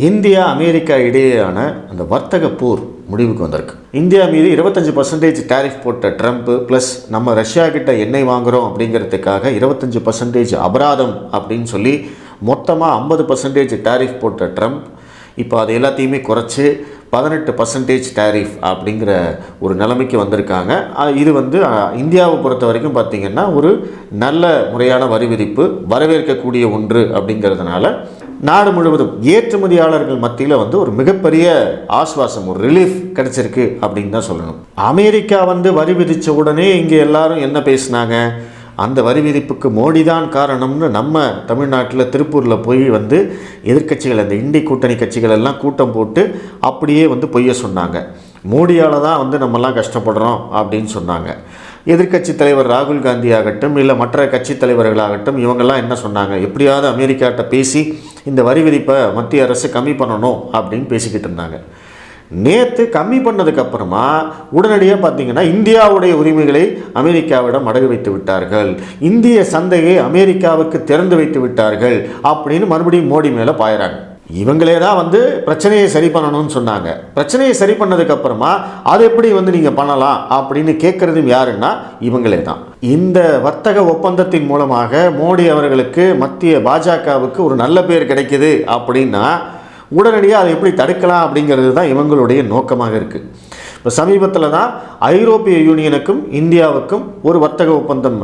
India America இடையேயான அந்த வர்த்தக போர் முடிவுக்கு வந்திருக்கு. இந்தியா மீது இருபத்தஞ்சு பர்சன்டேஜ் டேரிஃப் போட்ட ட்ரம்ப் ப்ளஸ் நம்ம ரஷ்யா கிட்ட எண்ணெய் வாங்குறோம் அப்படிங்கிறதுக்காக இருபத்தஞ்சு பர்சன்டேஜ் அபராதம் அப்படின்னு சொல்லி மொத்தமாக ஐம்பது பர்சன்டேஜ் டேரிஃப் போட்ட ட்ரம்ப் இப்போ அது எல்லாத்தையுமே குறைச்சி பதினெட்டு பர்சன்டேஜ் டேரிஃப் அப்படிங்கிற ஒரு நிலைமைக்கு வந்திருக்காங்க. இது வந்து இந்தியாவை பொறுத்த வரைக்கும் பார்த்திங்கன்னா ஒரு நல்ல முறையான வரி விதிப்பு வரவேற்கக்கூடிய ஒன்று அப்படிங்கிறதுனால நாடு முழுவதும் ஏற்றுமதியாளர்கள் மத்தியில் வந்து ஒரு மிகப்பெரிய ஆஸ்வாசம் ஒரு ரிலீஃப் கிடைச்சிருக்கு அப்படின்னு தான் சொல்லணும். அமெரிக்கா வந்து வரி விதித்த உடனே இங்கே எல்லாரும் என்ன பேசுனாங்க? அந்த வரி விதிப்புக்கு மோடி தான் காரணம்னு நம்ம தமிழ்நாட்டில் திருப்பூரில் போய் வந்து எதிர்கட்சிகள் அந்த இண்டி கூட்டணி கட்சிகள் எல்லாம் கூட்டம் போட்டு அப்படியே வந்து பொய்ய சொன்னாங்க. மோடியால் தான் வந்து நம்மலாம் கஷ்டப்படுறோம் அப்படின்னு சொன்னாங்க. எதிர்க்கட்சி தலைவர் ராகுல் காந்தி ஆகட்டும் இல்லை மற்ற கட்சி தலைவர்களாகட்டும் இவங்கெல்லாம் என்ன சொன்னாங்க? எப்படியாவது அமெரிக்காட்ட பேசி இந்த வரி விதிப்பை மத்திய அரசு கம்மி பண்ணணும் அப்படின்னு பேசிக்கிட்டு இருந்தாங்க. நேற்று கம்மி பண்ணதுக்கப்புறமா உடனடியாக பார்த்தீங்கன்னா இந்தியாவுடைய உரிமைகளை அமெரிக்காவிடம் அடகு வைத்து விட்டார்கள். இந்திய சந்தையை அமெரிக்காவுக்கு திறந்து வைத்து விட்டார்கள் அப்படின்னு மறுபடியும் மோடி மேலே பாயிறாங்க. இவங்களே தான் வந்து பிரச்சனையை சரி பண்ணணும்னு சொன்னாங்க. பிரச்சனையை சரி பண்ணதுக்கப்புறமா அது எப்படி வந்து நீங்கள் பண்ணலாம் அப்படின்னு கேட்குறதும் யாருன்னா இவங்களே தான். இந்த வர்த்தக ஒப்பந்தத்தின் மூலமாக மோடி அவர்களுக்கு மத்திய பாஜகவுக்கு ஒரு நல்ல பேர் கிடைக்கிது அப்படின்னா உடனடியாக அதை எப்படி தடுக்கலாம் அப்படிங்கிறது தான் இவங்களுடைய நோக்கமாக இருக்குது இப்போ சமீபத்தில் தான் ஐரோப்பிய யூனியனுக்கும் இந்தியாவுக்கும் ஒரு வர்த்தக ஒப்பந்தம்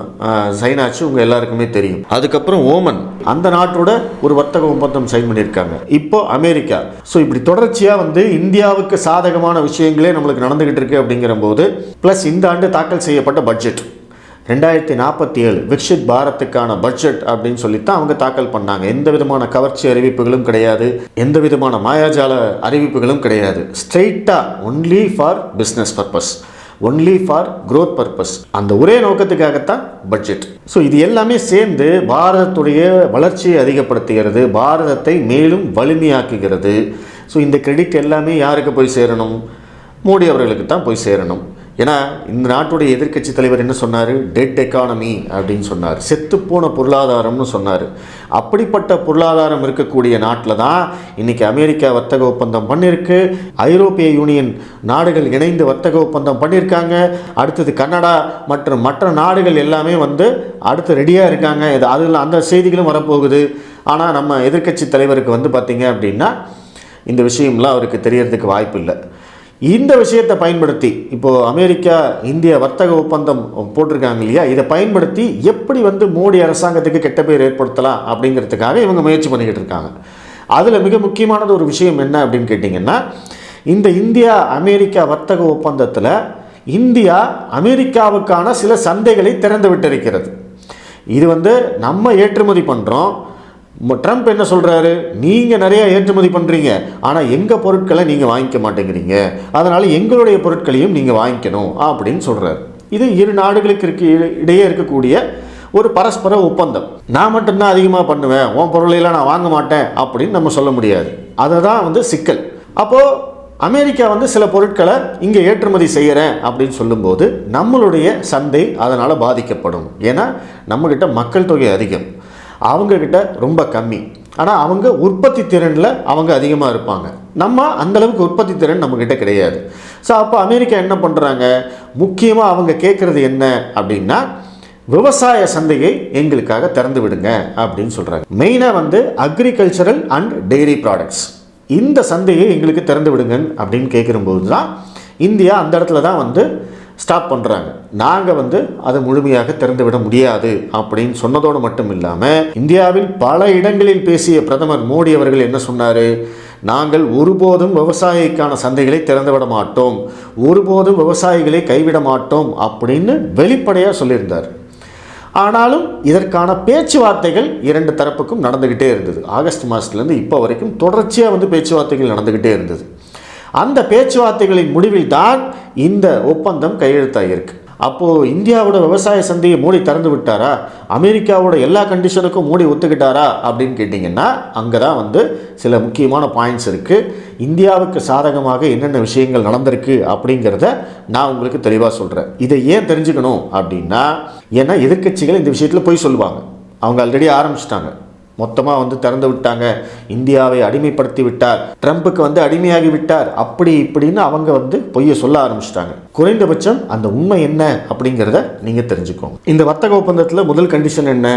சைன் ஆச்சு உங்கள் எல்லாருக்குமே தெரியும். அதுக்கப்புறம் ஓமன். அந்த நாட்டோட ஒரு வர்த்தக ஒப்பந்தம் சைன் பண்ணியிருக்காங்க. இப்போ அமெரிக்கா. ஸோ இப்படி தொடர்ச்சியாக வந்து இந்தியாவுக்கு சாதகமான விஷயங்களே நம்மளுக்கு நடந்துகிட்டு இருக்கு அப்படிங்கிற போது ப்ளஸ் இந்த ஆண்டு தாக்கல் செய்யப்பட்ட பட்ஜெட் ரெண்டாயிரத்தி நாற்பத்தி ஏழு விக்ஷித் பாரத்துக்கான பட்ஜெட் அப்படின்னு சொல்லித்தான் அவங்க தாக்கல் பண்ணாங்க. எந்த விதமான கவர்ச்சி அறிவிப்புகளும் கிடையாது. எந்த விதமான மாயாஜால அறிவிப்புகளும் கிடையாது. ஸ்ட்ரெயிட்டாக only for business purpose only for growth purpose அந்த ஒரே நோக்கத்துக்காகத்தான் பட்ஜெட் ஸோ இது எல்லாமே சேர்ந்து பாரதத்துடைய வளர்ச்சியை அதிகப்படுத்துகிறது. பாரதத்தை மேலும் வலிமையாக்குகிறது. ஸோ இந்த கிரெடிட் எல்லாமே யாருக்கு போய் சேரணும்? மோடி அவர்களுக்கு தான் போய் சேரணும். ஏன்னா இந்த நாட்டுடைய எதிர்க்கட்சி தலைவர் என்ன சொன்னார்? டெட் எக்கானமி அப்படின்னு சொன்னார். செத்துப்போன பொருளாதாரம்னு சொன்னார். அப்படிப்பட்ட பொருளாதாரம் இருக்கக்கூடிய நாட்டில் தான் இன்றைக்கி அமெரிக்கா வர்த்தக ஒப்பந்தம் பண்ணியிருக்கு ஐரோப்பிய யூனியன் நாடுகள் இணைந்து வர்த்தக ஒப்பந்தம் பண்ணியிருக்காங்க அடுத்தது கனடா மற்றும் மற்ற நாடுகள் எல்லாமே வந்து அடுத்து ரெடியாக இருக்காங்க. இது அதில் அந்த செய்திகளும் வரப்போகுது. ஆனால் நம்ம எதிர்க்கட்சி தலைவருக்கு வந்து பார்த்திங்க அப்படின்னா இந்த விஷயம்லாம் அவருக்கு தெரியறதுக்கு வாய்ப்பு இல்லை. இந்த விஷயத்தை பயன்படுத்தி இப்போது அமெரிக்கா இந்திய வர்த்தக ஒப்பந்தம் போட்டிருக்காங்க இல்லையா? இதை பயன்படுத்தி எப்படி வந்து மோடி அரசாங்கத்துக்கு கெட்ட பேர் ஏற்படுத்தலாம் அப்படிங்கிறதுக்காக இவங்க முயற்சி பண்ணிக்கிட்டு இருக்காங்க. அதில் மிக முக்கியமானது ஒரு விஷயம் என்ன அப்படின்னு கேட்டிங்கன்னா இந்த இந்தியா அமெரிக்கா வர்த்தக ஒப்பந்தத்தில் இந்தியா அமெரிக்காவுக்கான சில சந்தைகளை திறந்து விட்டிருக்கிறது. இது வந்து நம்ம ஏற்றுமதி பண்ணுறோம் ட்ரம்ப் என்ன சொல்கிறாரு நீங்கள் நிறையா ஏற்றுமதி பண்ணுறீங்க ஆனால் எங்கள் பொருட்களை நீங்கள் வாங்கிக்க மாட்டேங்கிறீங்க. அதனால் எங்களுடைய பொருட்களையும் நீங்கள் வாங்கிக்கணும் அப்படின்னு சொல்கிறாரு இது இரு நாடுகளுக்கு இருக்க இடையே இருக்கக்கூடிய ஒரு பரஸ்பர ஒப்பந்தம். நான் மட்டும்தான் அதிகமாக பண்ணுவேன். உன் பொருளையெல்லாம் நான் வாங்க மாட்டேன் அப்படின்னு நம்ம சொல்ல முடியாது. அதை தான் வந்து சிக்கல். அப்போது அமெரிக்கா வந்து சில பொருட்களை இங்கே ஏற்றுமதி செய்கிறேன் அப்படின்னு சொல்லும்போது நம்மளுடைய சந்தை அதனால் பாதிக்கப்படும். ஏன்னா நம்மக்கிட்ட மக்கள் தொகை அதிகம். அவங்கக்கிட்ட ரொம்ப கம்மி. ஆனால் அவங்க உற்பத்தி திறனில் அவங்க அதிகமாக இருப்பாங்க. நம்ம அந்தளவுக்கு உற்பத்தி திறன் நம்மக்கிட்ட கிடையாது. ஸோ அப்போ அமெரிக்கா என்ன பண்ணுறாங்க முக்கியமாக அவங்க கேட்குறது என்ன அப்படின்னா விவசாய சந்தையை எங்களுக்காக திறந்து விடுங்க அப்படின்னு சொல்கிறாங்க மெயினாக வந்து அக்ரிகல்ச்சரல் அண்ட் டெய்ரி ப்ராடக்ட்ஸ் இந்த சந்தையை எங்களுக்கு திறந்து விடுங்க அப்படின்னு கேட்குறபோது தான் இந்தியா அந்த இடத்துல தான் வந்து ஸ்டாப் பண்ணுறாங்க நாங்கள் வந்து அதை முழுமையாக திறந்து விட முடியாது அப்படின்னு சொன்னதோடு மட்டும் இல்லாமல் இந்தியாவில் பல இடங்களில் பேசிய பிரதமர் மோடி அவர்கள் என்ன சொன்னார்? நாங்கள் ஒருபோதும் விவசாயிக்கான சந்தைகளை திறந்து விட மாட்டோம். ஒருபோதும் விவசாயிகளை கைவிட மாட்டோம் அப்படின்னு வெளிப்படையாக சொல்லியிருந்தார். ஆனாலும் இதற்கான பேச்சுவார்த்தைகள் இரண்டு தரப்புக்கும் நடந்துக்கிட்டே இருந்தது. ஆகஸ்ட் மாதத்துலேருந்து இப்போ வரைக்கும் தொடர்ச்சியாக வந்து பேச்சுவார்த்தைகள் நடந்துக்கிட்டே இருந்தது. அந்த பேச்சுவார்த்தைகளின் முடிவில் தான் இந்த ஒப்பந்தம் கையெழுத்தாகியிருக்கு அப்போது இந்தியாவோட விவசாய சந்தையை மோடி திறந்து விட்டாரா? அமெரிக்காவோட எல்லா கண்டிஷனுக்கும் மோடி ஒத்துக்கிட்டாரா? அப்படின்னு கேட்டிங்கன்னா அங்கே தான் வந்து சில முக்கியமான பாயிண்ட்ஸ் இருக்குது இந்தியாவுக்கு சாதகமாக என்னென்ன விஷயங்கள் நடந்திருக்கு அப்படிங்கிறத நான் உங்களுக்கு தெளிவாக சொல்கிறேன் இதை ஏன் தெரிஞ்சுக்கணும் அப்படின்னா ஏன்னா எதிர்க்கட்சிகள் இந்த விஷயத்தில் போய் சொல்லுவாங்க. அவங்க ஆல்ரெடி ஆரம்பிச்சிட்டாங்க. மொத்தமாக வந்து திறந்து விட்டாங்க. இந்தியாவை அடிமைப்படுத்தி விட்டார் ட்ரம்ப்புக்கு வந்து அடிமையாகி விட்டார். அப்படி இப்படின்னு அவங்க வந்து பொய்யை சொல்ல ஆரம்பிச்சிட்டாங்க. குறைந்தபட்சம் அந்த உண்மை என்ன அப்படிங்கிறத நீங்கள் தெரிஞ்சுக்கோங்க. இந்த வர்த்தக ஒப்பந்தத்தில் முதல் கண்டிஷன் என்ன?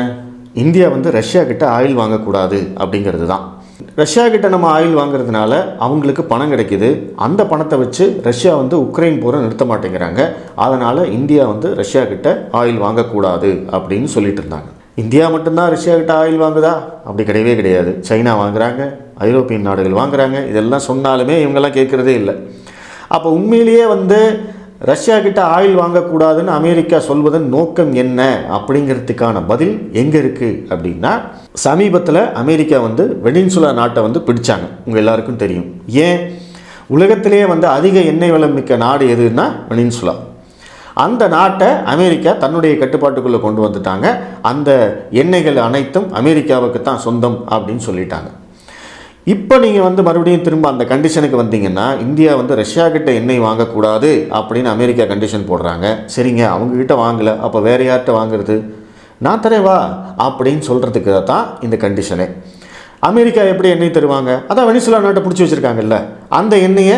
இந்தியா வந்து ரஷ்யா கிட்ட ஆயில் வாங்கக்கூடாது அப்படிங்கிறது தான். ரஷ்யா கிட்ட நம்ம ஆயில் வாங்குறதுனால அவங்களுக்கு பணம் கிடைக்குது. அந்த பணத்தை வச்சு ரஷ்யா வந்து உக்ரைன் போரை நிறுத்த மாட்டேங்கிறாங்க. அதனால் இந்தியா வந்து ரஷ்யா கிட்ட ஆயில் வாங்கக்கூடாது அப்படின்னு சொல்லிட்டு இருந்தாங்க. இந்தியா மட்டும்தான் ரஷ்யா கிட்ட ஆயில் வாங்குதா? அப்படி கிடையவே கிடையாது. சைனா வாங்குகிறாங்க ஐரோப்பியன் நாடுகள் வாங்குறாங்க. இதெல்லாம் சொன்னாலுமே இவங்கெல்லாம் கேட்குறதே இல்லை. அப்போ உண்மையிலேயே வந்து ரஷ்யா கிட்ட ஆயில் வாங்கக்கூடாதுன்னு அமெரிக்கா சொல்வதன் நோக்கம் என்ன? அப்படிங்கிறதுக்கான பதில் எங்கே இருக்குது அப்படின்னா சமீபத்தில் அமெரிக்கா வந்து வெனின்சுலா நாட்டை வந்து பிடிச்சாங்க. உங்கள் எல்லாருக்கும் தெரியும். ஏன்? உலகத்திலேயே வந்து அதிக எண்ணெய் வளம் மிக்க நாடு எதுன்னா வெனின்சுலா. அந்த நாட்டை அமெரிக்கா தன்னுடைய கட்டுப்பாட்டுக்குள்ளே கொண்டு வந்துட்டாங்க. அந்த எண்ணெய்கள் அனைத்தும் அமெரிக்காவுக்கு தான் சொந்தம் அப்படின்னு சொல்லிட்டாங்க. இப்போ நீங்கள் வந்து மறுபடியும் திரும்ப அந்த கண்டிஷனுக்கு வந்தீங்கன்னா இந்தியா வந்து ரஷ்யா கிட்ட எண்ணெய் வாங்கக்கூடாது அப்படின்னு அமெரிக்கா கண்டிஷன் போடுறாங்க. சரிங்க அவங்கக்கிட்ட வாங்கலை அப்போ வேறு யார்கிட்ட வாங்குறது? நான் தரேன் வா அப்படின்னு சொல்கிறதுக்கு தான் இந்த கண்டிஷனே. அமெரிக்கா எப்படி எண்ணெய் தருவாங்க? அதான் வெனிசுலா நாட்டை பிடிச்சி வச்சுருக்காங்கல்ல. அந்த எண்ணெயை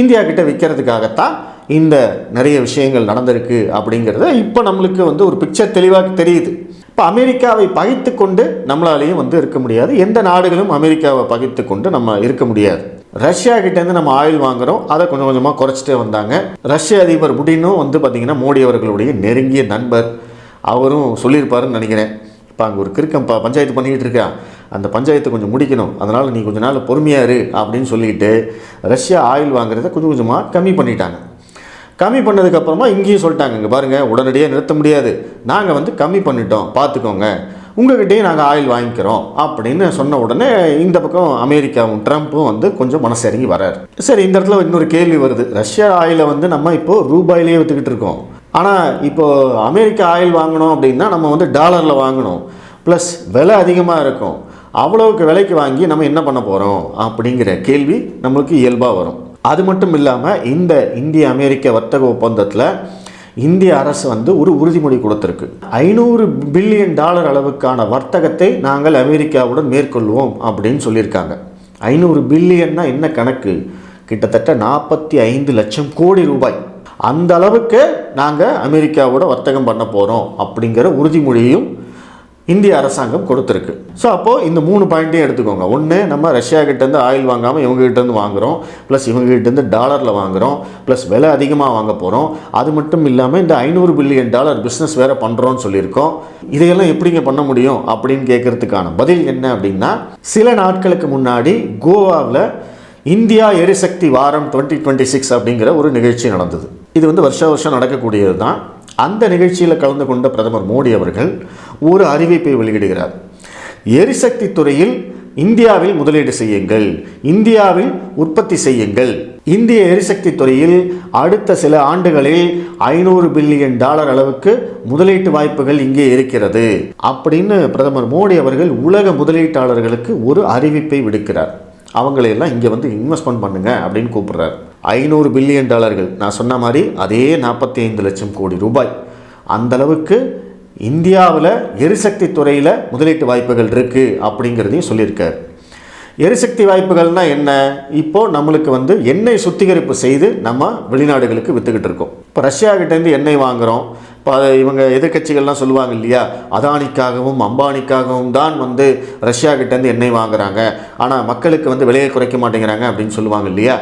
இந்தியா கிட்ட விற்கிறதுக்காகத்தான் இந்த நிறைய விஷயங்கள் நடந்திருக்கு அப்படிங்கிறத இப்போ நம்மளுக்கு வந்து ஒரு பிக்சர் தெளிவாக தெரியுது. இப்போ அமெரிக்காவை பகைத்து கொண்டு நம்மளாலேயும் வந்து இருக்க முடியாது. எந்த நாடுகளும் அமெரிக்காவை பகைத்து கொண்டு நம்ம இருக்க முடியாது. ரஷ்யா கிட்டேருந்து நம்ம ஆயில் வாங்குறோம். அதை கொஞ்சம் கொஞ்சமாக குறைச்சிட்டே வந்தாங்க. ரஷ்ய அதிபர் புடினும் வந்து பார்த்திங்கன்னா மோடி அவர்களுடைய நெருங்கிய நண்பர். அவரும் சொல்லியிருப்பாருன்னு நினைக்கிறேன். இப்போ அங்கே ஒரு கிறுக்கம் ப பஞ்சாயத்து பண்ணிக்கிட்டு இருக்கான். அந்த பஞ்சாயத்தை கொஞ்சம் முடிக்கணும். அதனால் நீ கொஞ்ச நாள் பொறுமையாக இரு அப்படின்னு சொல்லிட்டு ரஷ்யா ஆயில் வாங்குறத கொஞ்சம் கொஞ்சமாக கம்மி பண்ணிட்டாங்க. கம்மி பண்ணதுக்கப்புறமா இங்கேயும் சொல்லிட்டாங்க இங்கே பாருங்கள் உடனடியாக நிறுத்த முடியாது. நாங்கள் வந்து கம்மி பண்ணிட்டோம். பார்த்துக்கோங்க உங்ககிட்டயே நாங்கள் ஆயில் வாங்கிக்கிறோம் அப்படின்னு சொன்ன உடனே இந்த பக்கம் அமெரிக்காவும் ட்ரம்ப்பும் வந்து கொஞ்சம் மனசு இறங்கி சரி இந்த இடத்துல இன்னொரு கேள்வி வருது. ரஷ்யா ஆயிலை வந்து நம்ம இப்போது ரூபாயிலேயே விற்றுக்கிட்டு இருக்கோம். ஆனால் இப்போது அமெரிக்கா ஆயில் வாங்கணும் அப்படின்னா நம்ம வந்து டாலரில் வாங்கணும். ப்ளஸ் விலை அதிகமாக இருக்கும். அவ்வளவுக்கு விலைக்கு வாங்கி நம்ம என்ன பண்ண போகிறோம் அப்படிங்கிற கேள்வி நம்மளுக்கு இயல்பாக வரும். அது மட்டும் இல்லாமல் இந்த இந்திய அமெரிக்க வர்த்தக ஒப்பந்தத்தில் இந்திய அரசு வந்து ஒரு உறுதிமொழி கொடுத்துருக்கு. ஐநூறு பில்லியன் டாலர் அளவுக்கான வர்த்தகத்தை நாங்கள் அமெரிக்காவுடன் மேற்கொள்வோம் அப்படின்னு சொல்லியிருக்காங்க. ஐநூறு பில்லியன்னா என்ன கணக்கு? கிட்டத்தட்ட நாற்பத்தி ஐந்து லட்சம் கோடி ரூபாய். அந்த அளவுக்கு நாங்கள் அமெரிக்காவோட வர்த்தகம் பண்ண போகிறோம் அப்படிங்கிற உறுதிமொழியும் இந்திய அரசாங்கம் கொடுத்துருக்கு. ஸோ அப்போது இந்த மூணு பாயிண்ட்டையும் எடுத்துக்கோங்க. ஒன்று நம்ம ரஷ்யா கிட்டேருந்து ஆயில் வாங்காமல் இவங்ககிட்டேருந்து வாங்குகிறோம் ப்ளஸ் இவங்ககிட்டேருந்து டாலரில் வாங்குகிறோம் ப்ளஸ் விலை அதிகமாக வாங்க போகிறோம் அது மட்டும் இல்லாமல் இந்த ஐநூறு பில்லியன் டாலர் பிஸ்னஸ் வேறு பண்ணுறோன்னு சொல்லியிருக்கோம். இதையெல்லாம் எப்படிங்க பண்ண முடியும் அப்படின்னு கேட்குறதுக்கான பதில் என்ன அப்படின்னா சில நாட்களுக்கு முன்னாடி கோவாவில் இந்தியா எரிசக்தி வாரம் டுவெண்ட்டி டுவெண்ட்டி சிக்ஸ் அப்படிங்கிற ஒரு நிகழ்ச்சி நடந்தது. இது வந்து வருஷ வருஷம் நடக்கக்கூடியது தான் அந்த நிகழ்ச்சியில் கலந்து கொண்ட பிரதமர் மோடி அவர்கள் ஒரு அறிவிப்பை வெளியிடுகிறார். எரிசக்தி துறையில் இந்தியாவில் முதலீடு செய்யுங்கள். இந்தியாவில் உற்பத்தி செய்யுங்கள். இந்திய எரிசக்தி துறையில் அடுத்த சில ஆண்டுகளில் ஐநூறு பில்லியன் டாலர் அளவுக்கு முதலீட்டு வாய்ப்புகள் இங்கே இருக்கிறது அப்படின்னு பிரதமர் மோடி அவர்கள் உலக முதலீட்டாளர்களுக்கு ஒரு அறிவிப்பை விடுக்கிறார். அவங்களையெல்லாம் இங்கே வந்து இன்வெஸ்ட்மெண்ட் பண்ணுங்க அப்படின்னு கூப்பிடுறாரு. ஐநூறு பில்லியன் டாலர்கள். நான் சொன்ன மாதிரி அதே நாற்பத்தி ஐந்து லட்சம் கோடி ரூபாய். அந்த அளவுக்கு இந்தியாவில் எரிசக்தி துறையில் முதலீட்டு வாய்ப்புகள் இருக்குது அப்படிங்கிறதையும் சொல்லியிருக்கார். எரிசக்தி வாய்ப்புகள்னால் என்ன? இப்போது நம்மளுக்கு வந்து எண்ணெய் சுத்திகரிப்பு செய்து நம்ம வெளிநாடுகளுக்கு விற்றுக்கிட்டு இருக்கோம். இப்போ ரஷ்யாக்கிட்டேருந்து எண்ணெய் வாங்குகிறோம் இப்போ இவங்க எதிர்க்கட்சிகள்லாம் சொல்லுவாங்க இல்லையா? அதானிக்காகவும் அம்பானிக்காகவும் தான் வந்து ரஷ்யாக்கிட்டேருந்து எண்ணெய் வாங்குகிறாங்க ஆனால் மக்களுக்கு வந்து விலையை குறைக்க மாட்டேங்கிறாங்க அப்படின்னு சொல்லுவாங்க இல்லையா?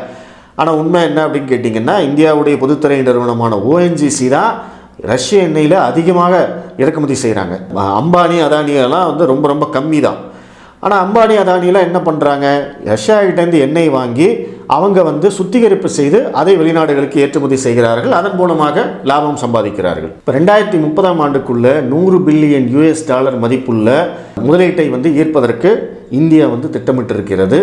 ஆனால் உண்மை என்ன அப்படின்னு கேட்டிங்கன்னா இந்தியாவுடைய பொதுத்துறை நிறுவனமான ஓஎன்ஜிசி தான் ரஷ்ய எண்ணெயில் அதிகமாக இறக்குமதி செய்கிறாங்க அம்பானி அதானியெல்லாம் வந்து ரொம்ப ரொம்ப கம்மி தான். ஆனால் அம்பானி அதானிலாம் என்ன பண்ணுறாங்க ரஷ்யாகிட்டேருந்து எண்ணெய் வாங்கி அவங்க வந்து சுத்திகரிப்பு செய்து அதை வெளிநாடுகளுக்கு ஏற்றுமதி செய்கிறார்கள். அதன் மூலமாக லாபம் சம்பாதிக்கிறார்கள். இப்போ ரெண்டாயிரத்தி முப்பதாம் ஆண்டுக்குள்ளே நூறு பில்லியன் யூஎஸ் டாலர் மதிப்புள்ள முதலீட்டை வந்து ஈர்ப்பதற்கு இந்தியா வந்து திட்டமிட்டிருக்கிறது.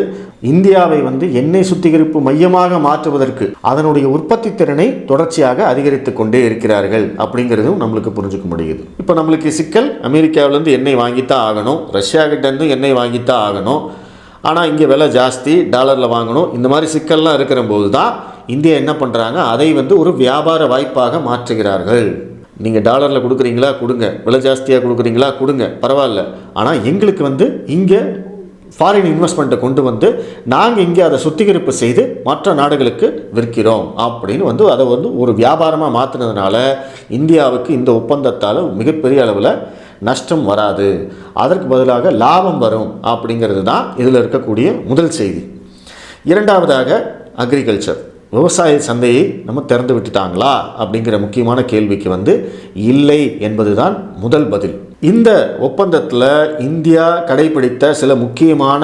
இந்தியாவை வந்து எண்ணெய் சுத்திகரிப்பு மையமாக மாற்றுவதற்கு அதனுடைய உற்பத்தி திறனை தொடர்ச்சியாக அதிகரித்து கொண்டே இருக்கிறார்கள் அப்படிங்கிறதும் நம்மளுக்கு புரிஞ்சுக்க முடியுது. இப்போ நம்மளுக்கு சிக்கல் அமெரிக்காவிலேருந்து எண்ணெய் வாங்கித்தான் ஆகணும் ரஷ்யாக்கிட்டேருந்து எண்ணெய் வாங்கித்தான் ஆகணும். ஆனால் இங்கே விலை ஜாஸ்தி டாலரில் வாங்கணும். இந்த மாதிரி சிக்கல்லாம் இருக்கிற போது தான் இந்தியா என்ன பண்ணுறாங்க அதை வந்து ஒரு வியாபார வாய்ப்பாக மாற்றுகிறார்கள். நீங்கள் டாலரில் கொடுக்குறீங்களா? கொடுங்க. விலை ஜாஸ்தியாக கொடுக்குறீங்களா? கொடுங்க. பரவாயில்ல. ஆனால் எங்களுக்கு வந்து இங்கே ஃபாரின் இன்வெஸ்ட்மெண்ட்டை கொண்டு வந்து நாங்கள் இங்கே அதை சுத்திகரிப்பு செய்து மற்ற நாடுகளுக்கு விற்கிறோம் அப்படின்னு வந்து அதை வந்து ஒரு வியாபாரமாக மாற்றினதுனால இந்தியாவுக்கு இந்த ஒப்பந்தத்தால் மிகப்பெரிய அளவில் நஷ்டம் வராது. அதற்கு பதிலாக லாபம் வரும் அப்படிங்கிறது தான் இதில் இருக்கக்கூடிய முதல் செய்தி. இரண்டாவதாக அக்ரிகல்ச்சர் விவசாய சந்தையை நம்ம திறந்து விட்டுட்டாங்களா அப்படிங்கிற முக்கியமான கேள்விக்கு வந்து இல்லை என்பது தான் முதல் பதில். இந்த ஒப்பந்தத்தில் இந்தியா கடைபிடித்த சில முக்கியமான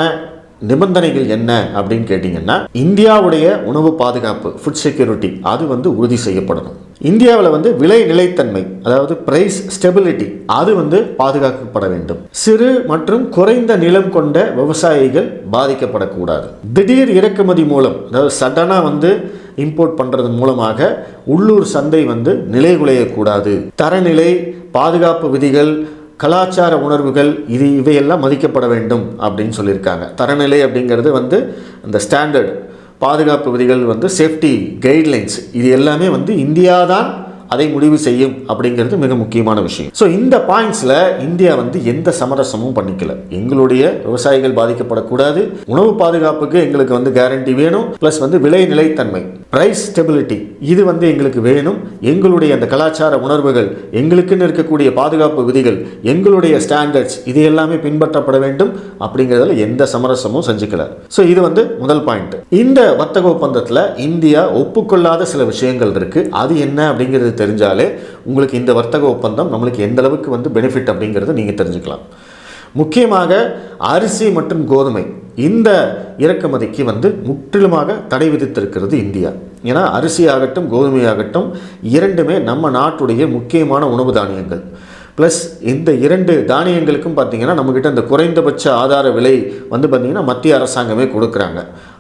நிபந்தனைகள் என்ன அப்படின்னு கேட்டிங்கன்னா இந்தியாவுடைய உணவு பாதுகாப்பு ஃபுட் செக்யூரிட்டி அது வந்து உறுதி செய்யப்படணும். இந்தியாவில் வந்து விலை நிலைத்தன்மை அதாவது பிரைஸ் ஸ்டெபிலிட்டி அது வந்து பாதுகாக்கப்பட வேண்டும். சிறு மற்றும் குறைந்த நிலம் கொண்ட விவசாயிகள் பாதிக்கப்படக்கூடாது. திடீர் இறக்குமதி மூலம் அதாவது சடனாக வந்து இம்போர்ட் பண்ணுறது மூலமாக உள்ளூர் சந்தை வந்து நிலைகுலையக்கூடாது. தரநிலை பாதுகாப்பு விதிகள் கலாச்சார உணர்வுகள் இது இவையெல்லாம் மதிக்கப்பட வேண்டும் அப்படின்னு சொல்லியிருக்காங்க. தரநிலை அப்படிங்கிறது வந்து அந்த ஸ்டாண்டர்ட் பாதுகாப்பு விதிகள் வந்து சேஃப்டி கைட்லைன்ஸ் இது எல்லாமே வந்து இந்தியா தான் அதை முடிவு செய்யும் அப்படிங்கிறது மிக முக்கியமான விஷயம். ஸோ இந்த பாயிண்ட்ஸில் இந்தியா வந்து எந்த சமரசமும் பண்ணிக்கல. எங்களுடைய விவசாயிகள் பாதிக்கப்படக்கூடாது. உணவு பாதுகாப்புக்கு எங்களுக்கு வந்து கேரண்டி வேணும். ப்ளஸ் வந்து விலை நிலைத்தன்மை ப்ரைஸ் ஸ்டெபிலிட்டி இது வந்து எங்களுக்கு வேணும். எங்களுடைய அந்த கலாச்சார உணர்வுகள் எங்களுக்குன்னு இருக்கக்கூடிய பாதுகாப்பு விதிகள் எங்களுடைய ஸ்டாண்டர்ட்ஸ் இது எல்லாமே பின்பற்றப்பட வேண்டும் அப்படிங்கிறதுல எந்த சமரசமும் செஞ்சுக்கல. ஸோ இது வந்து முதல் பாயிண்ட் இந்த வர்த்தக ஒப்பந்தத்தில் இந்தியா ஒப்புக்கொள்ளாத சில விஷயங்கள் இருக்குது அது என்ன அப்படிங்கிறது தெரிஞ்சாலே உங்களுக்கு இந்த வர்த்தக ஒப்பந்தம் நம்மளுக்கு எந்த அளவுக்கு வந்து பெனிஃபிட் அப்படிங்கிறத நீங்கள் தெரிஞ்சுக்கலாம். முக்கியமாக அரிசி மற்றும் கோதுமை. இந்த இறக்குமதிக்கு வந்து முற்றிலுமாக தடை விதித்திருக்கிறது இந்தியா. ஏன்னா அரிசி ஆகட்டும் கோதுமை ஆகட்டும் இரண்டுமே நம்ம நாட்டுடைய முக்கியமான உணவு தானியங்கள். ப்ளஸ் இந்த இரண்டு தானியங்களுக்கும் பார்த்திங்கன்னா நம்மக்கிட்ட இந்த குறைந்தபட்ச ஆதார விலை வந்து பார்த்திங்கன்னா மத்திய அரசாங்கமே கொடுக்குறாங்க.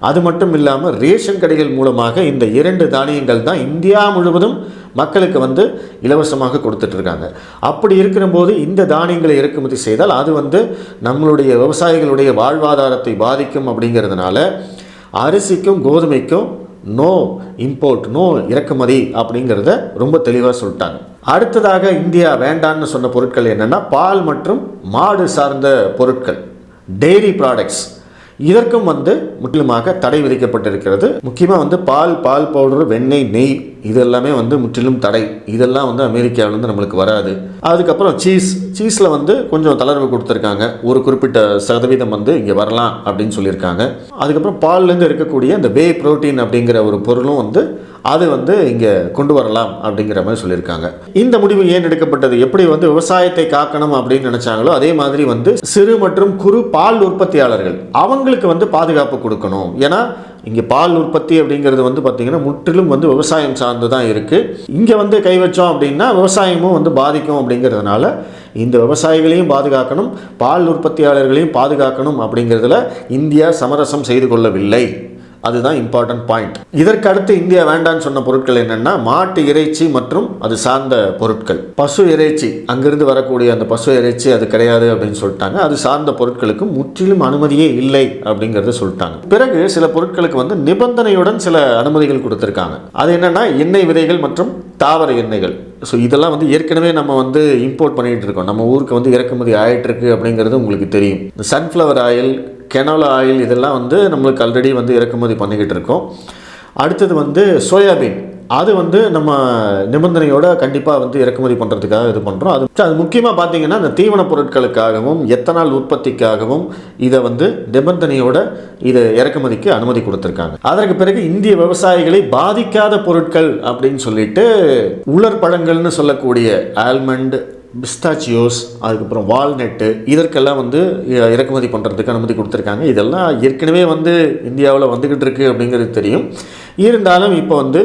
அது மட்டும் இல்லாமல் ரேஷன் கடைகள் மூலமாக இந்த இரண்டு தானியங்கள் தான் இந்தியா முழுவதும் மக்களுக்கு வந்து இலவசமாக கொடுத்துட்ருக்காங்க அப்படி இருக்கிறபோது இந்த தானியங்களை இறக்குமதி செய்தால் அது வந்து நம்மளுடைய விவசாயிகளுடைய வாழ்வாதாரத்தை பாதிக்கும் அப்படிங்கிறதுனால அரிசிக்கும் கோதுமைக்கும் நோ இம்போர்ட் நோ இறக்குமதி அப்படிங்கிறத ரொம்ப தெளிவாக சொல்லிட்டாங்க. அடுத்ததாக இந்தியா வேண்டான்னு சொன்ன பொருட்கள் என்னென்னா பால் மற்றும் மாடு சார்ந்த பொருட்கள் டெய்ரி ப்ராடக்ட்ஸ் இதற்கும் வந்து முற்றிலுமாக தடை விதிக்கப்பட்டிருக்கிறது. முக்கியமாக வந்து பால் பால் பவுடர் வெண்ணெய் நெய் இது எல்லாமே வந்து முற்றிலும் தடை. இதெல்லாம் வந்து அமெரிக்காவிலேருந்து நம்மளுக்கு வராது. அதுக்கப்புறம் சீஸ். சீஸில் வந்து கொஞ்சம் தளர்வு கொடுத்துருக்காங்க. ஒரு குறிப்பிட்ட சதவீதம் வந்து இங்கே வரலாம் அப்படின்னு சொல்லியிருக்காங்க. அதுக்கப்புறம் பால்லேருந்து இருக்கக்கூடிய இந்த வே புரோட்டீன் அப்படிங்கிற ஒரு பொருளும் வந்து அது வந்து இங்கே கொண்டு வரலாம் அப்படிங்கிற மாதிரி சொல்லியிருக்காங்க. இந்த முடிவு ஏன் எடுக்கப்பட்டது? எப்படி வந்து விவசாயத்தை காக்கணும் அப்படின்னு நினைச்சாங்களோ அதே மாதிரி வந்து சிறு மற்றும் குறு பால் உற்பத்தியாளர்கள் அவங்களுக்கு வந்து பாதுகாப்பு கொடுக்கணும். ஏன்னா இங்கே பால் உற்பத்தி அப்படிங்கிறது வந்து பார்த்திங்கன்னா முற்றிலும் வந்து விவசாயம் சார்ந்து தான் இருக்குது இங்கே வந்து கை வச்சோம் அப்படின்னா விவசாயமும் வந்து பாதிக்கும் அப்படிங்கிறதுனால இந்த விவசாயிகளையும் பாதுகாக்கணும் பால் உற்பத்தியாளர்களையும் பாதுகாக்கணும் அப்படிங்கிறதுல இந்தியா சமரசம் செய்து கொள்ளவில்லை. அதுதான் இம்பார்ட்டன்ட் பாயிண்ட் இதற்கு அடுத்து இந்தியா வேண்டான்னு சொன்ன பொருட்கள் என்னென்னா மாட்டு இறைச்சி மற்றும் அது சார்ந்த பொருட்கள். பசு இறைச்சி அங்கிருந்து வரக்கூடிய அந்த பசு இறைச்சி அது கிடையாது அப்படின்னு சொல்லிட்டாங்க. அது சார்ந்த பொருட்களுக்கு முற்றிலும் அனுமதியே இல்லை அப்படிங்கிறத சொல்லிட்டாங்க. பிறகு சில பொருட்களுக்கு வந்து நிபந்தனையுடன் சில அனுமதிகள் கொடுத்துருக்காங்க. அது என்னென்னா எண்ணெய் விதைகள் மற்றும் தாவர எண்ணெய்கள். ஸோ இதெல்லாம் வந்து ஏற்கனவே நம்ம வந்து இம்போர்ட் பண்ணிகிட்டு இருக்கோம். நம்ம ஊருக்கு வந்து இறக்குமதி ஆகிட்டு இருக்கு அப்படிங்கிறது உங்களுக்கு தெரியும். இந்த சன்ஃப்ளவர் ஆயில் கெனோலா ஆயில் இதெல்லாம் வந்து நம்மளுக்கு ஆல்ரெடி வந்து இறக்குமதி பண்ணிக்கிட்டு இருக்கோம். அடுத்தது வந்து சோயாபீன் அது வந்து நம்ம நிபந்தனையோட கண்டிப்பாக வந்து இறக்குமதி பண்ணுறதுக்காக இது பண்ணுறோம் அது அது முக்கியமாக பார்த்தீங்கன்னா இந்த தீவன பொருட்களுக்காகவும் எத்தனால் உற்பத்திக்காகவும் இதை வந்து நிபந்தனையோட இதை இறக்குமதிக்கு அனுமதி கொடுத்துருக்காங்க. அதற்கு பிறகு இந்திய விவசாயிகளை பாதிக்காத பொருட்கள் அப்படின்னு சொல்லிட்டு உலர் பழங்கள்னு சொல்லக்கூடிய ஆல்மண்ட் பிஸ்தாச்சியோஸ் அதுக்கப்புறம் வால்நட்டு இதற்கெல்லாம் வந்து இறக்குமதி பண்ணுறதுக்கு அனுமதி கொடுத்துருக்காங்க. இதெல்லாம் ஏற்கனவே வந்து இந்தியாவில் வந்துக்கிட்டு இருக்குது அப்படிங்கிறது தெரியும். இருந்தாலும் இப்போ வந்து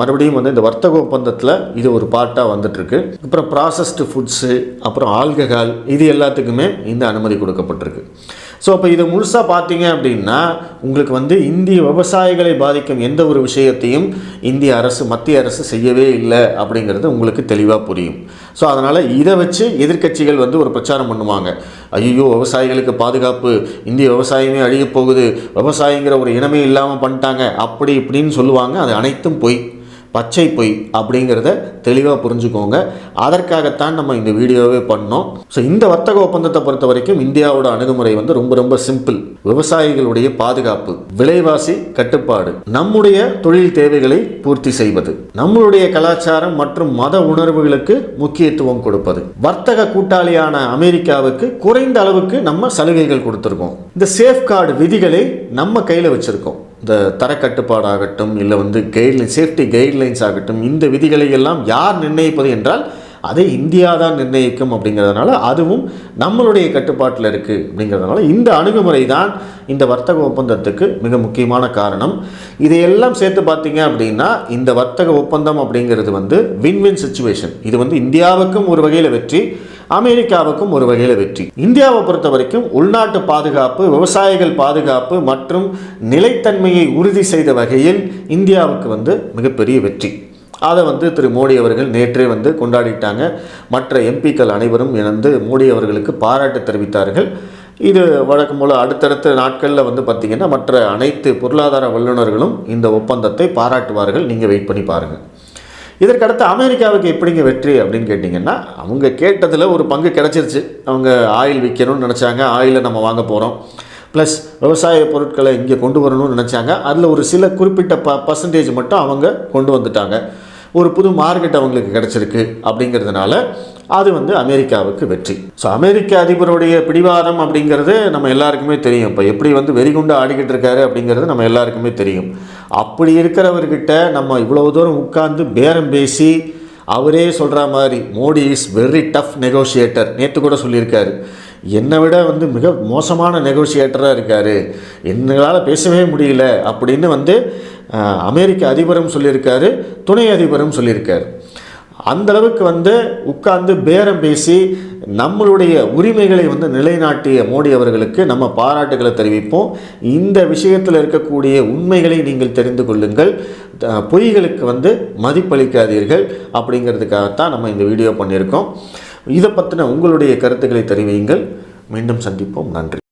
மறுபடியும் வந்து இந்த வர்த்தக ஒப்பந்தத்தில் இது ஒரு பார்ட்டாக வந்துட்டுருக்கு. அப்புறம் ப்ராசஸ்டு ஃபுட்ஸு அப்புறம் ஆல்கஹால் இது எல்லாத்துக்குமே இந்த அனுமதி கொடுக்கப்பட்டிருக்கு. ஸோ அப்போ இதை முழுசாக பார்த்தீங்க அப்படின்னா உங்களுக்கு வந்து இந்திய விவசாயிகளை பாதிக்கும் எந்த ஒரு விஷயத்தையும் இந்திய அரசு மத்திய அரசு செய்யவே இல்லை அப்படிங்கிறது உங்களுக்கு தெளிவாக புரியும். ஸோ அதனால் இதை வச்சு எதிர்க்கட்சிகள் வந்து ஒரு பிரச்சாரம் பண்ணுவாங்க. ஐயோ விவசாயிகளுக்கு பாதுகாப்பு இந்திய விவசாயமே அழியப் போகுது விவசாயிங்கிற ஒரு இனமே இல்லாமல் பண்ணிட்டாங்க அப்படி இப்படின்னு சொல்லுவாங்க. அது அனைத்தும் பொய். பச்சை பொய் அப்படிங்கிறத தெளிவாக புரிஞ்சுக்கோங்க. அதற்காகத்தான் நம்ம இந்த வீடியோவே பண்ணோம். ஸோ இந்த வர்த்தக ஒப்பந்தத்தை பொறுத்த வரைக்கும் இந்தியாவோட அணுகுமுறை வந்து ரொம்ப ரொம்ப சிம்பிள். விவசாயிகளுடைய பாதுகாப்பு விலைவாசி கட்டுப்பாடு நம்முடைய தொழில் தேவைகளை பூர்த்தி செய்வது நம்மளுடைய கலாச்சாரம் மற்றும் மத உணர்வுகளுக்கு முக்கியத்துவம் கொடுப்பது. வர்த்தக கூட்டாளியான அமெரிக்காவுக்கு குறைந்த அளவுக்கு நம்ம சலுகைகள் கொடுத்துருக்கோம். இந்த சேஃப்கார்டு விதிகளை நம்ம கையில் வச்சுருக்கோம். இந்த தரக்கட்டுப்பாடாகட்டும் இல்லை வந்து கைட்லைன் சேஃப்டி கைட்லைன்ஸ் ஆகட்டும் இந்த விதிகளை எல்லாம் யார் நிர்ணயிப்பது என்றால் அதை இந்தியா தான் நிர்ணயிக்கும் அப்படிங்கிறதுனால அதுவும் நம்மளுடைய கட்டுப்பாட்டில் இருக்குது அப்படிங்கிறதுனால இந்த அணுகுமுறை தான் இந்த வர்த்தக ஒப்பந்தத்துக்கு மிக முக்கியமான காரணம். இதையெல்லாம் சேர்த்து பார்த்தீங்க அப்படின்னா இந்த வர்த்தக ஒப்பந்தம் அப்படிங்கிறது வந்து வின் வின் சுச்சுவேஷன் இது வந்து இந்தியாவுக்கும் ஒரு வகையில் வெற்றி அமெரிக்காவுக்கும் ஒரு வகையில் வெற்றி. இந்தியாவை பொறுத்த வரைக்கும் உள்நாட்டு பாதுகாப்பு விவசாயிகள் பாதுகாப்பு மற்றும் நிலைத்தன்மையை உறுதி செய்த வகையில் இந்தியாவுக்கு வந்து மிகப்பெரிய வெற்றி. அதை வந்து திரு மோடி அவர்கள் நேற்றே வந்து கொண்டாடிட்டாங்க. மற்ற எம்பிக்கள் அனைவரும் இணைந்து மோடி அவர்களுக்கு பாராட்டு தெரிவித்தார்கள். இது வழக்கம் போல் அடுத்தடுத்த நாட்களில் வந்து பார்த்திங்கன்னா மற்ற அனைத்து பொருளாதார வல்லுநர்களும் இந்த ஒப்பந்தத்தை பாராட்டுவார்கள். நீங்கள் வெயிட் பண்ணி பாருங்கள் இதற்கடுத்து அமெரிக்காவுக்கு எப்படிங்க வெற்றி அப்படின்னு கேட்டிங்கன்னா அவங்க கேட்டதில் ஒரு பங்கு கிடச்சிருச்சு. அவங்க ஆயில் விற்கணும்னு நினச்சாங்க. ஆயிலை நம்ம வாங்க போகிறோம் ப்ளஸ் விவசாய பொருட்களை இங்கே கொண்டு வரணும்னு நினச்சாங்க. அதில் ஒரு சில குறிப்பிட்ட ப பர்சன்டேஜ் மட்டும் அவங்க கொண்டு வந்துட்டாங்க. ஒரு புது மார்க்கெட் அவங்களுக்கு கிடச்சிருக்கு அப்படிங்கிறதுனால அது வந்து அமெரிக்காவுக்கு வெற்றி. ஸோ அமெரிக்க அதிபருடைய பிடிவாதம் அப்படிங்கிறது நம்ம எல்லாருக்குமே தெரியும். இப்போ எப்படி வந்து வெறிகுண்டு ஆடிக்கிட்டு இருக்காரு அப்படிங்கிறது நம்ம எல்லாருக்குமே தெரியும். அப்படி இருக்கிறவர்கிட்ட நம்ம இவ்வளோ தூரம் உட்கார்ந்து பேரம் பேசி அவரே சொல்கிற மாதிரி Modi is very tough negotiator நேற்று கூட சொல்லியிருக்காரு. என்னை விட வந்து மிக மோசமான நெகோஷியேட்டராக இருக்கார். எங்களால் பேசவே முடியல அப்படின்னு வந்து அமெரிக்க அதிபரும் சொல்லியிருக்காரு துணை அதிபரும் சொல்லியிருக்காரு. அந்த அளவுக்கு வந்து உட்கார்ந்து பேரம் பேசி நம்மளுடைய உரிமைகளை வந்து நிலைநாட்டிய மோடி அவர்களுக்கு நம்ம பாராட்டுகளை தெரிவிப்போம். இந்த விஷயத்தில் இருக்கக்கூடிய உண்மைகளை நீங்கள் தெரிந்து கொள்ளுங்கள். பொய்களுக்கு வந்து மதிப்பளிக்காதீர்கள் அப்படிங்கிறதுக்காகத்தான் நம்ம இந்த வீடியோ பண்ணியிருக்கோம். இதை பற்றின உங்களுடைய கருத்துக்களை தெரிவியுங்கள். மீண்டும் சந்திப்போம். நன்றி.